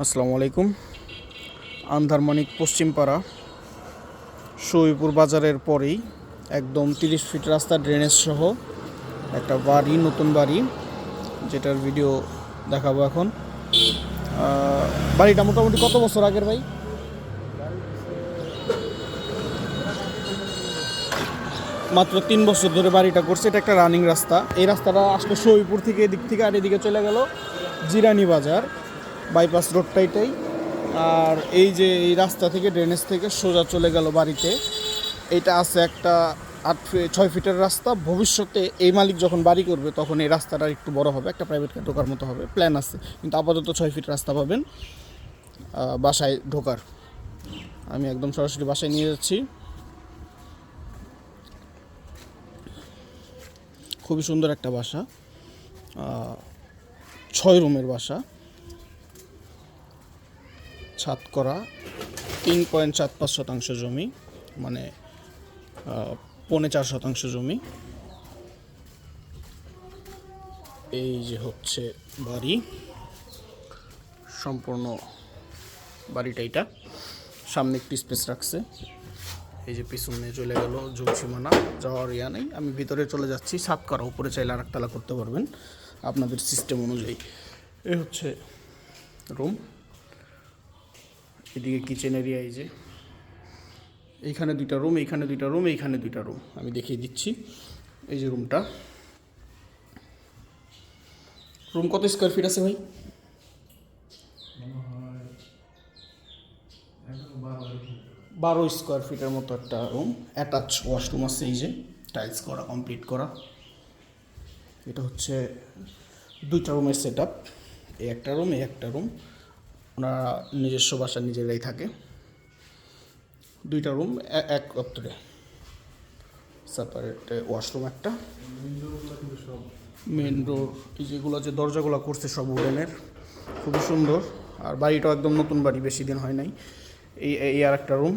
আসসালামু আলাইকুম। আন্ধারমানিক পশ্চিমপাড়া সইপুর বাজারের পরেই একদম তিরিশ ফিট রাস্তা ড্রেনেজ সহ একটা বাড়ি, নতুন বাড়ি, যেটার ভিডিও দেখাবো এখন। বাড়িটা মোটামুটি কত বছর আগের ভাই? মাত্র তিন বছর ধরে বাড়িটা করছে, এটা একটা রানিং রাস্তা। এই রাস্তাটা আসলে সইপুর থেকে এদিক থেকে আর এদিকে চলে গেল জিরানি বাজার। বাইপাস রোডটা এটাই। আর এই যে এই রাস্তা থেকে ড্রেনেজ থেকে সোজা চলে গেল বাড়িতে, এটা আছে একটা আট ছয় ফিটের রাস্তা। ভবিষ্যতে এই মালিক যখন বাড়ি করবে, তখন এই রাস্তাটা একটু বড় হবে, একটা প্রাইভেট কার ঢোকার মতো হবে প্ল্যান আছে। কিন্তু আপাতত ছয় ফিট রাস্তা পাবেন বাসায় ঢোকার। আমি একদম সরাসরি বাসায় নিয়ে যাচ্ছি। খুবই সুন্দর একটা বাসা ছয় রুমের বাসা। ছাদ করা, তিন পয়েন্ট সাত পাঁচ শতাংশ জমি মানে পৌনে চার শতাংশ জমি। এই যে হচ্ছে বাড়ি, সম্পূর্ণ বাড়িটা এটা। সামনে একটি স্পেস রাখছে। এই যে পিছনে চলে গেল যুগ সীমানা যাওয়ার ইয়া নেই। আমি ভিতরে চলে যাচ্ছি সাত করা, উপরে চাইলে আর একতলা করতে পারবেন। আপনাদের সিস্টেম অনুযায়ী। এই হচ্ছে রুম এদিকে কিচেন এরিয়া এই যে। এইখানে দুইটা রুম এইখানে দুইটা রুম এইখানে দুইটা রুম আমি দেখিয়ে দিচ্ছি এই যে রুমটা রুম কত স্কোয়ার ফিট আছে ভাই? বারো স্কোয়ার ফিটের মতো একটা রুম অ্যাটাচ ওয়াশরুম আছে এই যে। টাইলস করা কমপ্লিট করা। এটা হচ্ছে দুইটা রুমের সেট আপ এই একটা রুম এই একটা রুম ওনারা নিজস্ব বাসা নিজেরাই থাকে। দুইটা রুম এক অত্তরে সেপারেট ওয়াশরুম একটা। মেন ডোর যেগুলো যে দরজাগুলো করছে সব উডেনের খুবই সুন্দর। আর বাড়িটাও একদম নতুন বাড়ি, বেশি দিন হয় নাই। এই এই আর একটা রুম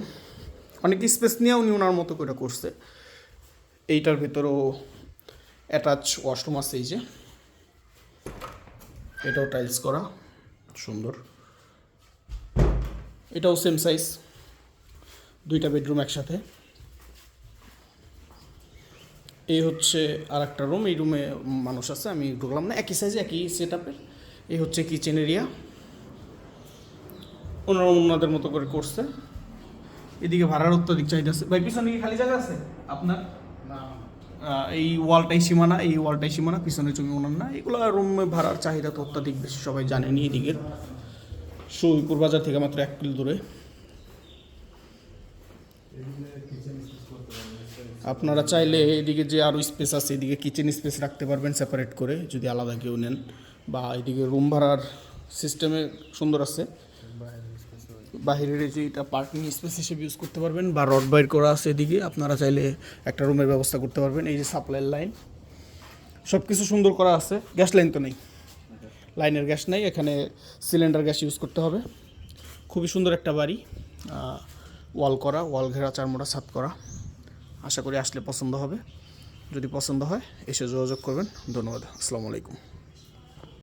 অনেক স্পেস নিয়েও উনি ওনার মতো করে করছে। এইটার ভিতরেও অ্যাটাচ ওয়াশরুম আছে এই যে। এটাও টাইলস করা। সুন্দর। এটাও সেম সাইজ দুইটা বেডরুম একসাথে। এই হচ্ছে আর একটা রুম এই রুমে মানুষ আছে আমি ঢুকলাম না। একই সাইজে একই সেট আপের এই হচ্ছে কিচেন এরিয়া ওনারা ওনাদের মতো করে করছে। এদিকে ভাড়ার অত্যাধিক চাহিদা আছে। ভাই পিছনে কি খালি জায়গা আছে? আপনার? এই ওয়ালটাই সীমানা এই ওয়ালটাই সীমানা পিছনে জমি ওনার না। এগুলো রুম ভাড়ার চাহিদা তো অত্যাধিক বেশি সবাই জানেনি এদিকের সৈপুর বাজার থেকে মাত্র এক কিলো দূরে। আপনারা চাইলে এদিকে যে আরও স্পেস আছে, এদিকে কিচেন স্পেস রাখতে পারবেন সেপারেট করে, যদি আলাদা কেউ নেন। বা এদিকে রুম ভাড়ার সিস্টেমে সুন্দর আছে। বাহিরের যে এটা পার্কিং স্পেস হিসেবে ইউজ করতে পারবেন, বা রড বাইর করা আছে এদিকে, আপনারা চাইলে একটা রুমের ব্যবস্থা করতে পারবেন। এই যে সাপ্লাইয়ের লাইন সব কিছু সুন্দর করা আছে গ্যাস লাইন তো নেই। লাইনের গ্যাস নেই, এখানে সিলিন্ডার গ্যাস ইউজ করতে হবে। খুবই সুন্দর একটা বাড়ি ওয়াল করা, ওয়াল ঘেরা, চারমোড়া, ছাদ করা। আশা করি আসলে পছন্দ হবে। যদি পছন্দ হয়, এসে যোগাযোগ করবেন। ধন্যবাদ। আসসালামু আলাইকুম।